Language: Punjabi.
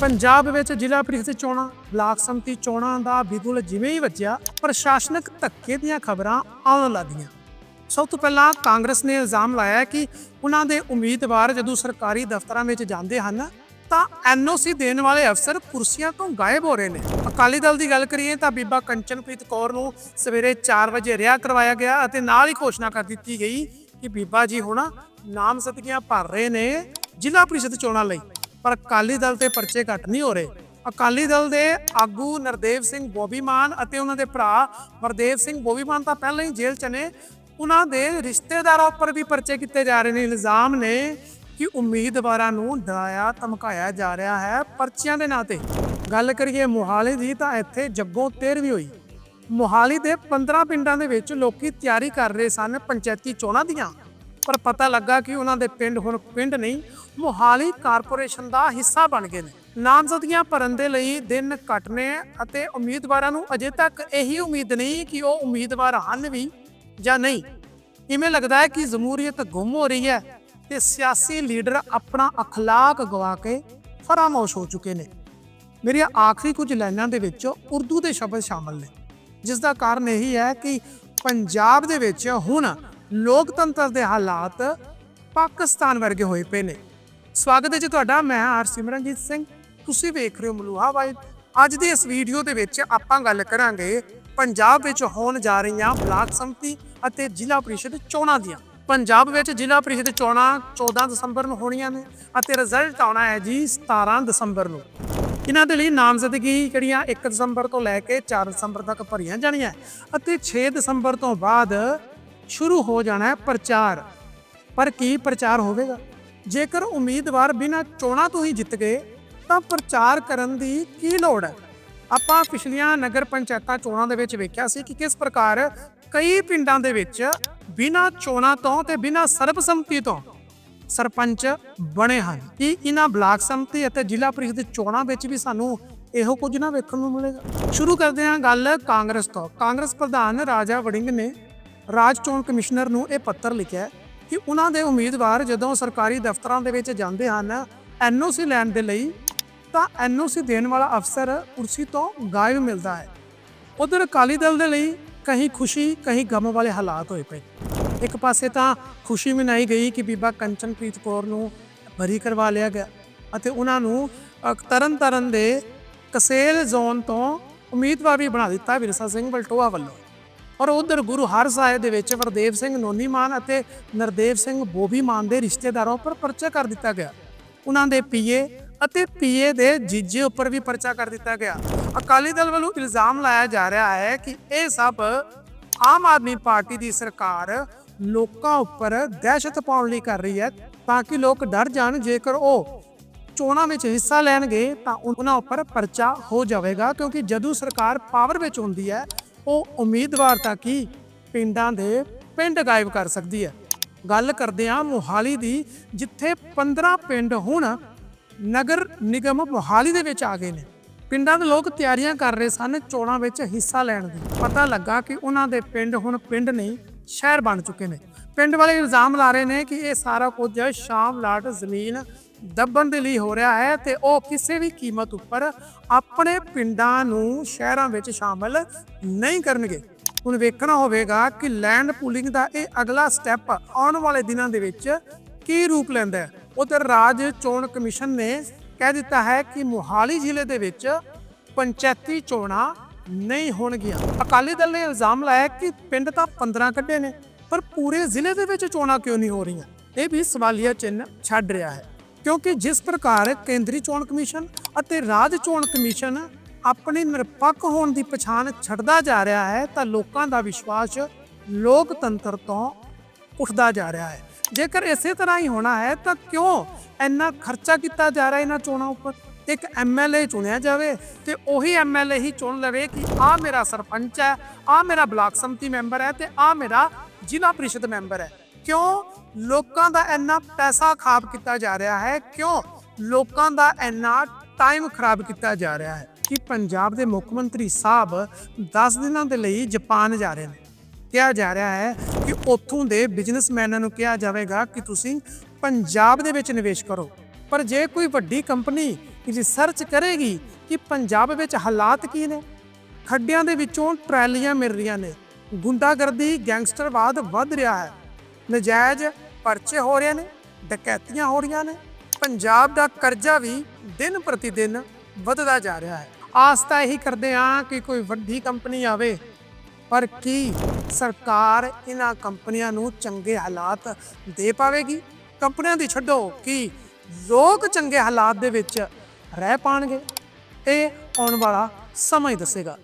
ਪੰਜਾਬ ਵਿੱਚ ਜ਼ਿਲ੍ਹਾ ਪ੍ਰੀਸ਼ਦ ਚੋਣਾਂ, ਬਲਾਕ ਸੰਮਤੀ ਚੋਣਾਂ ਦਾ ਬਿਗੁਲ ਜਿਵੇਂ ਹੀ ਵੱਜਿਆ, ਪ੍ਰਸ਼ਾਸਨਿਕ ਧੱਕੇ ਦੀਆਂ ਖਬਰਾਂ ਆਉਣ ਲੱਗੀਆਂ। ਸਭ ਤੋਂ ਪਹਿਲਾਂ ਕਾਂਗਰਸ ਨੇ ਇਲਜ਼ਾਮ ਲਾਇਆ ਕਿ ਉਹਨਾਂ ਦੇ ਉਮੀਦਵਾਰ ਜਦੋਂ ਸਰਕਾਰੀ ਦਫ਼ਤਰਾਂ ਵਿੱਚ ਜਾਂਦੇ ਹਨ, ਤਾਂ ਐਨਓਸੀ ਦੇਣ ਵਾਲੇ ਅਫਸਰ ਕੁਰਸੀਆਂ ਤੋਂ ਗਾਇਬ ਹੋ ਰਹੇ ਨੇ। ਅਕਾਲੀ ਦਲ ਦੀ ਗੱਲ ਕਰੀਏ ਤਾਂ ਬੀਬਾ ਕੰਚਨਪ੍ਰੀਤ ਕੌਰ ਨੂੰ ਸਵੇਰੇ 4 ਵਜੇ ਰਿਹਾ ਕਰਵਾਇਆ ਗਿਆ ਅਤੇ ਨਾਲ ਹੀ ਘੋਸ਼ਣਾ ਕਰ ਦਿੱਤੀ ਗਈ ਕਿ ਬੀਬਾ ਜੀ ਹੁਣ ਨਾਮਜ਼ਦਗੀਆਂ ਭਰ ਰਹੇ ਨੇ ਜ਼ਿਲ੍ਹਾ ਪ੍ਰੀਸ਼ਦ ਚੋਣਾਂ ਲਈ। ਪਰ ਅਕਾਲੀ ਦਲ ਤੇ ਪਰਚੇ ਘੱਟ ਨਹੀਂ ਹੋ ਰਹੇ। ਅਕਾਲੀ ਦਲ ਦੇ ਆਗੂ ਨਰਦੇਵ ਸਿੰਘ ਬੋਬੀਮਾਨ ਅਤੇ ਉਹਨਾਂ ਦੇ ਭਰਾ ਵਰਦੇਵ ਸਿੰਘ ਬੋਬੀਮਾਨ ਤਾਂ ਪਹਿਲਾਂ ਹੀ ਜੇਲ੍ਹ 'ਚ ਨੇ। ਉਹਨਾਂ ਦੇ ਰਿਸ਼ਤੇਦਾਰਾਂ ਉੱਪਰ ਵੀ ਪਰਚੇ ਕੀਤੇ ਜਾ ਰਹੇ ਨੇ। ਇਲਜ਼ਾਮ ਨੇ ਕਿ ਉਮੀਦਵਾਰਾਂ ਨੂੰ ਡਰਾਇਆ, ਧਮਕਾਇਆ ਜਾ ਰਿਹਾ ਹੈ ਪਰਚਿਆਂ ਦੇ ਨਾਂ ਤੇ। ਗੱਲ ਕਰੀਏ ਮੋਹਾਲੀ ਦੀ ਤਾਂ ਇੱਥੇ ਜੱਗੋਂ ਤੇਰ ਵੀ ਹੋਈ। ਮੋਹਾਲੀ ਦੇ 15 ਪਿੰਡਾਂ ਦੇ ਵਿੱਚ ਲੋਕੀ ਤਿਆਰੀ ਕਰ ਰਹੇ ਸਨ ਪੰਚਾਇਤੀ ਚੋਣਾਂ ਦੀਆਂ। ਪਰ ਪਤਾ ਲੱਗਾ ਕਿ ਉਹਨਾਂ ਦੇ ਪਿੰਡ ਹੁਣ ਪਿੰਡ ਨਹੀਂ ਮੋਹਾਲੀ ਕਾਰਪੋਰੇਸ਼ਨ ਦਾ ਹਿੱਸਾ ਬਣ ਗਏ ਨੇ ਨਾਮਜ਼ਦਗੀਆਂ ਭਰਨ ਦੇ ਲਈ ਦਿਨ ਘੱਟ ਨੇ ਅਤੇ ਉਮੀਦਵਾਰਾਂ ਨੂੰ ਅਜੇ ਤੱਕ ਇਹੀ ਉਮੀਦ ਨਹੀਂ ਕਿ ਉਹ ਉਮੀਦਵਾਰ ਹਨ ਵੀ ਜਾਂ ਨਹੀਂ ਇਵੇਂ ਲੱਗਦਾ ਹੈ ਕਿ ਜਮਹੂਰੀਅਤ ਗੁੰਮ ਹੋ ਰਹੀ ਹੈ ਤੇ ਸਿਆਸੀ ਲੀਡਰ ਆਪਣਾ اخلاق ਗਵਾ ਕੇ ਫਰਾਮੋਸ਼ ਹੋ ਚੁੱਕੇ ਨੇ ਮੇਰੀਆਂ ਆਖਰੀ ਕੁਝ ਲਾਈਨਾਂ ਦੇ ਵਿੱਚ ਉਰਦੂ ਦੇ ਸ਼ਬਦ ਸ਼ਾਮਲ ਨੇ ਜਿਸ ਦਾ ਕਾਰਨ ਇਹੀ ਹੈ ਕਿ ਪੰਜਾਬ ਦੇ ਵਿੱਚ ਹੁਣ ਲੋਕਤੰਤਰ ਦੇ ਹਾਲਾਤ ਪਾਕਿਸਤਾਨ ਵਰਗੇ ਹੋਏ ਪਏ ਨੇ ਸਵਾਗਤ ਹੈ ਜੀ ਤੁਹਾਡਾ, ਮੈਂ ਆਰ ਸਿਮਰਨਜੀਤ ਸਿੰਘ। ਤੁਸੀਂ ਵੇਖ ਰਹੇ ਹੋ ਮਲੂਹਾ ਵਾਈਬ। ਅੱਜ ਦੀ ਇਸ ਵੀਡੀਓ ਦੇ ਵਿੱਚ ਆਪਾਂ ਗੱਲ ਕਰਾਂਗੇ ਪੰਜਾਬ ਵਿੱਚ ਹੋਣ ਜਾ ਰਹੀਆਂ ਬਲਾਕ ਸੰਮਤੀ ਅਤੇ ਜ਼ਿਲ੍ਹਾ ਪ੍ਰੀਸ਼ਦ ਚੋਣਾਂ ਦੀਆਂ। ਪੰਜਾਬ ਵਿੱਚ ਜ਼ਿਲ੍ਹਾ ਪ੍ਰੀਸ਼ਦ ਚੋਣਾਂ 14 ਦਸੰਬਰ ਨੂੰ ਹੋਣੀਆਂ ਨੇ ਅਤੇ ਰਿਜ਼ਲਟ ਆਉਣਾ ਹੈ ਜੀ 17 ਦਸੰਬਰ ਨੂੰ। ਇਹਨਾਂ ਦੇ ਲਈ ਨਾਮਜ਼ਦਗੀ ਜਿਹੜੀਆਂ 1 ਦਸੰਬਰ ਤੋਂ ਲੈ ਕੇ 4 ਦਸੰਬਰ ਤੱਕ ਭਰੀਆਂ ਜਾਣੀਆਂ। ਅਤੇ 6 ਦਸੰਬਰ ਤੋਂ ਬਾਅਦ ਸ਼ੁਰੂ ਹੋ ਜਾਣਾ ਹੈ ਪ੍ਰਚਾਰ। ਪਰ ਕੀ ਪ੍ਰਚਾਰ ਹੋਵੇਗਾ? ਜੇਕਰ ਉਮੀਦਵਾਰ ਬਿਨਾਂ ਚੋਣਾਂ ਤੋਂ ਹੀ ਜਿੱਤ ਗਏ, ਤਾਂ ਪ੍ਰਚਾਰ ਕਰਨ ਦੀ ਕੀ ਲੋੜ ਹੈ? ਆਪਾਂ ਪਿਛਲੀਆਂ ਨਗਰ ਪੰਚਾਇਤਾਂ ਚੋਣਾਂ ਦੇ ਵਿੱਚ ਵੇਖਿਆ ਸੀ ਕਿ ਕਿਸ ਪ੍ਰਕਾਰ ਕਈ ਪਿੰਡਾਂ ਦੇ ਵਿੱਚ ਬਿਨਾਂ ਚੋਣਾਂ ਤੋਂ ਤੇ ਬਿਨਾਂ ਸਰਬਸੰਮਤੀ ਤੋਂ ਸਰਪੰਚ ਬਣੇ ਹਨ। ਕੀ ਇਹਨਾਂ ਬਲਾਕ ਸੰਮਤੀ ਅਤੇ ਜ਼ਿਲ੍ਹਾ ਪ੍ਰੀਸ਼ਦ ਚੋਣਾਂ ਵਿੱਚ ਵੀ ਸਾਨੂੰ ਇਹੋ ਕੁਝ ਨਾ ਵੇਖਣ ਨੂੰ ਮਿਲੇਗਾ? ਸ਼ੁਰੂ ਕਰਦੇ ਹਾਂ ਗੱਲ ਕਾਂਗਰਸ ਤੋਂ। ਕਾਂਗਰਸ ਪ੍ਰਧਾਨ ਰਾਜਾ ਵੜਿੰਗ ਨੇ ਰਾਜ ਚੋਣ ਕਮਿਸ਼ਨਰ ਨੂੰ ਇਹ ਪੱਤਰ ਲਿਖਿਆ ਕਿ ਉਹਨਾਂ ਦੇ ਉਮੀਦਵਾਰ ਜਦੋਂ ਸਰਕਾਰੀ ਦਫ਼ਤਰਾਂ ਦੇ ਵਿੱਚ ਜਾਂਦੇ ਹਨ ਐਨਓਸੀ ਲੈਣ ਦੇ ਲਈ ਤਾਂ ਐਨਓਸੀ ਦੇਣ ਵਾਲਾ ਅਫਸਰ ਕੁਰਸੀ ਤੋਂ ਗਾਇਬ ਮਿਲਦਾ ਹੈ। ਉਧਰ ਅਕਾਲੀ ਦਲ ਦੇ ਲਈ ਕਹੀਂ ਖੁਸ਼ੀ ਕਹੀਂ ਗਮ ਵਾਲੇ ਹਾਲਾਤ ਹੋਏ ਪਏ। ਇੱਕ ਪਾਸੇ ਤਾਂ ਖੁਸ਼ੀ ਮਨਾਈ ਗਈ ਕਿ ਬੀਬਾ ਕੰਚਨਪ੍ਰੀਤ ਕੌਰ ਨੂੰ ਬਰੀ ਕਰਵਾ ਲਿਆ ਗਿਆ ਅਤੇ ਉਹਨਾਂ ਨੂੰ ਅ, ਤਰਨ ਤਾਰਨ ਦੇ ਕਸੇਲ ਜ਼ੋਨ ਤੋਂ ਉਮੀਦਵਾਰ ਵੀ ਬਣਾ ਦਿੱਤਾ। ਵਿਰਸਾ ਸਿੰਘ ਬਲਟੋਆ ਵੱਲੋਂ। ਔਰ ਉਧਰ ਗੁਰੂ ਹਰ ਸਾਹਿਬ ਦੇ ਵਿੱਚ ਵਰਦੇਵ ਸਿੰਘ ਨੋਨੀ ਮਾਨ ਅਤੇ ਨਰਦੇਵ ਸਿੰਘ ਬੋਬੀ ਮਾਨ ਦੇ ਰਿਸ਼ਤੇਦਾਰਾਂ ਉੱਪਰ ਪਰਚਾ ਕਰ ਦਿੱਤਾ ਗਿਆ। ਉਹਨਾਂ ਦੇ ਪੀਏ ਅਤੇ ਪੀਏ ਦੇ ਜੀਜੇ ਉੱਪਰ ਵੀ ਪਰਚਾ ਕਰ ਦਿੱਤਾ ਗਿਆ। ਅਕਾਲੀ ਦਲ ਵੱਲੋਂ ਇਲਜ਼ਾਮ ਲਾਇਆ ਜਾ ਰਿਹਾ ਹੈ ਕਿ ਇਹ ਸਭ ਆਮ ਆਦਮੀ ਪਾਰਟੀ ਦੀ ਸਰਕਾਰ ਲੋਕਾਂ ਉੱਪਰ ਦਹਿਸ਼ਤ ਪਾਉਣ ਲਈ ਕਰ ਰਹੀ ਹੈ ਤਾਂ ਕਿ ਲੋਕ ਡਰ ਜਾਣ। ਜੇਕਰ ਉਹ ਚੋਣਾਂ ਵਿੱਚ ਹਿੱਸਾ ਲੈਣਗੇ ਤਾਂ ਉਹਨਾਂ ਉੱਪਰ ਪਰਚਾ ਹੋ ਜਾਵੇਗਾ ਕਿਉਂਕਿ ਜਦੋਂ ਸਰਕਾਰ ਪਾਵਰ ਵਿੱਚ ਹੁੰਦੀ ਹੈ ਉਹ ਉਮੀਦਵਾਰ ਤੱਕ ਹੀ ਪਿੰਡਾਂ ਦੇ ਪਿੰਡ ਗਾਇਬ ਕਰ ਸਕਦੀ ਹੈ। ਗੱਲ ਕਰਦੇ ਹਾਂ ਮੋਹਾਲੀ ਦੀ, ਜਿੱਥੇ 15 ਪਿੰਡ ਹੁਣ ਨਗਰ ਨਿਗਮ ਮੋਹਾਲੀ ਦੇ ਵਿੱਚ ਆ ਗਏ ਨੇ। ਪਿੰਡਾਂ ਦੇ ਲੋਕ ਤਿਆਰੀਆਂ ਕਰ ਰਹੇ ਸਨ ਚੋਣਾਂ ਵਿੱਚ ਹਿੱਸਾ ਲੈਣ ਦੀ। ਪਤਾ ਲੱਗਾ ਕਿ ਉਹਨਾਂ ਦੇ ਪਿੰਡ ਹੁਣ ਪਿੰਡ ਨਹੀਂ, ਸ਼ਹਿਰ ਬਣ ਚੁੱਕੇ ਨੇ। ਪਿੰਡ ਵਾਲੇ ਇਲਜ਼ਾਮ ਲਾ ਰਹੇ ਨੇ ਕਿ ਇਹ ਸਾਰਾ ਕੁਝ ਸ਼ਾਮ ਲਾਟ ਜ਼ਮੀਨ ਦੱਬਣ ਦੇ ਲਈ ਹੋ ਰਿਹਾ ਹੈ ਤੇ ਉਹ ਕਿਸੇ ਵੀ ਕੀਮਤ ਉੱਪਰ ਆਪਣੇ ਪਿੰਡਾਂ ਨੂੰ ਸ਼ਹਿਰਾਂ ਵਿੱਚ ਸ਼ਾਮਲ ਨਹੀਂ ਕਰਨਗੇ। ਹੁਣ ਵੇਖਣਾ ਹੋਵੇਗਾ ਕਿ ਲੈਂਡ ਪੂਲਿੰਗ ਦਾ ਇਹ ਅਗਲਾ ਸਟੈਪ ਆਉਣ ਵਾਲੇ ਦਿਨਾਂ ਦੇ ਵਿੱਚ ਕੀ ਰੂਪ ਲੈਂਦਾ ਹੈ। ਉਧਰ ਰਾਜ ਚੋਣ ਕਮਿਸ਼ਨ ਨੇ ਕਹਿ ਦਿੱਤਾ ਹੈ ਕਿ ਮੁਹਾਲੀ ਜ਼ਿਲ੍ਹੇ ਦੇ ਵਿੱਚ ਪੰਚਾਇਤੀ ਚੋਣਾਂ ਨਹੀਂ ਹੋਣਗੀਆਂ। ਅਕਾਲੀ ਦਲ ਨੇ ਇਲਜ਼ਾਮ ਲਾਇਆ ਕਿ ਪਿੰਡ ਤਾਂ 15 ਕੱਢੇ ਨੇ, ਪਰ ਪੂਰੇ ਜ਼ਿਲ੍ਹੇ ਦੇ ਵਿੱਚ ਚੋਣਾਂ ਕਿਉਂ ਨਹੀਂ ਹੋ ਰਹੀਆਂ? ਇਹ ਵੀ ਸਵਾਲੀਆ ਚਿੰਨ੍ਹ ਛੱਡ ਰਿਹਾ ਹੈ। ਕਿਉਂਕਿ ਜਿਸ ਪ੍ਰਕਾਰ ਕੇਂਦਰੀ ਚੋਣ ਕਮਿਸ਼ਨ ਅਤੇ ਰਾਜ ਚੋਣ ਕਮਿਸ਼ਨ ਆਪਣੀ ਨਿਰਪੱਖ ਹੋਣ ਦੀ ਪਛਾਣ ਛੱਡਦਾ ਜਾ ਰਿਹਾ ਹੈ, ਤਾਂ ਲੋਕਾਂ ਦਾ ਵਿਸ਼ਵਾਸ ਲੋਕਤੰਤਰ ਤੋਂ ਉੱਠਦਾ ਜਾ ਰਿਹਾ ਹੈ। ਜੇਕਰ ਇਸੇ ਤਰ੍ਹਾਂ ਹੀ ਹੋਣਾ ਹੈ, ਤਾਂ ਕਿਉਂ ਇੰਨਾ ਖਰਚਾ ਕੀਤਾ ਜਾ ਰਿਹਾ ਇਹਨਾਂ ਚੋਣਾਂ ਉੱਪਰ? ਇੱਕ ਐਮਐਲਏ ਚੁਣਿਆ ਜਾਵੇ ਤੇ ਉਹੀ ਐਮਐਲਏ ਹੀ ਚੁਣ ਲਵੇ ਕਿ ਆ ਮੇਰਾ ਸਰਪੰਚ ਹੈ, ਆ ਮੇਰਾ ਬਲਾਕ ਸੰਮਤੀ ਮੈਂਬਰ ਹੈ ਤੇ ਆ ਮੇਰਾ ਜ਼ਿਲ੍ਹਾ ਪ੍ਰੀਸ਼ਦ ਮੈਂਬਰ ਹੈ। ਕਿਉਂ ਲੋਕਾਂ ਦਾ ਇੰਨਾ ਪੈਸਾ ਖਾਬ ਕੀਤਾ ਜਾ ਰਿਹਾ ਹੈ? ਕਿਉਂ ਲੋਕਾਂ ਦਾ ਇੰਨਾ ਟਾਈਮ ਖਰਾਬ ਕੀਤਾ ਜਾ ਰਿਹਾ ਹੈ ਕਿ ਪੰਜਾਬ ਦੇ ਮੁੱਖ ਮੰਤਰੀ ਸਾਹਿਬ 10 ਦਿਨਾਂ ਦੇ ਲਈ ਜਾਪਾਨ ਜਾ ਰਹੇ ਨੇ? ਕਿਹਾ ਜਾ ਰਿਹਾ ਹੈ ਕਿ ਉੱਥੋਂ ਦੇ ਬਿਜ਼ਨਸਮੈਨਾਂ ਨੂੰ ਕਿਹਾ ਜਾਵੇਗਾ ਕਿ ਤੁਸੀਂ ਪੰਜਾਬ ਦੇ ਵਿੱਚ ਨਿਵੇਸ਼ ਕਰੋ। ਪਰ ਜੇ ਕੋਈ ਵੱਡੀ ਕੰਪਨੀ ਰਿਸਰਚ ਕਰੇਗੀ ਕਿ ਪੰਜਾਬ ਵਿੱਚ ਹਾਲਾਤ ਕੀ ਨੇ? ਖੱਡਿਆਂ ਦੇ ਵਿੱਚੋਂ ਟਰੈਲੀਆਂ ਮਿਲ ਰਹੀਆਂ ਨੇ। ਗੁੰਡਾਗਰਦੀ, ਗੈਂਗਸਟਰਵਾਦ ਵੱਧ ਰਿਹਾ ਹੈ। ਨਜਾਇਜ਼ ਪਰਚੇ ਹੋ ਰਹੇ ਨੇ ਡਕੈਤੀਆਂ ਹੋ ਰਹੀਆਂ ਨੇ ਪੰਜਾਬ ਦਾ ਕਰਜ਼ਾ ਵੀ ਦਿਨ ਪ੍ਰਤੀ ਦਿਨ ਵੱਧਦਾ ਜਾ ਰਿਹਾ ਹੈ। ਆਸ ਤਾਂ ਇਹੀ ਕਰਦੇ ਹਾਂ ਕਿ ਕੋਈ ਵੱਡੀ ਕੰਪਨੀ ਆਵੇ, ਪਰ ਕੀ ਸਰਕਾਰ ਇਹਨਾਂ ਕੰਪਨੀਆਂ ਨੂੰ ਚੰਗੇ ਹਾਲਾਤ ਦੇ ਪਾਵੇਗੀ? ਕੰਪਨੀਆਂ ਦੀ ਛੱਡੋ ਕਿ ਲੋਕ ਚੰਗੇ ਹਾਲਾਤ ਦੇ ਵਿੱਚ ਰਹਿ ਪਾਣਗੇ। ਇਹ ਆਉਣ ਵਾਲਾ ਸਮਾਂ ਹੀ ਦੱਸੇਗਾ।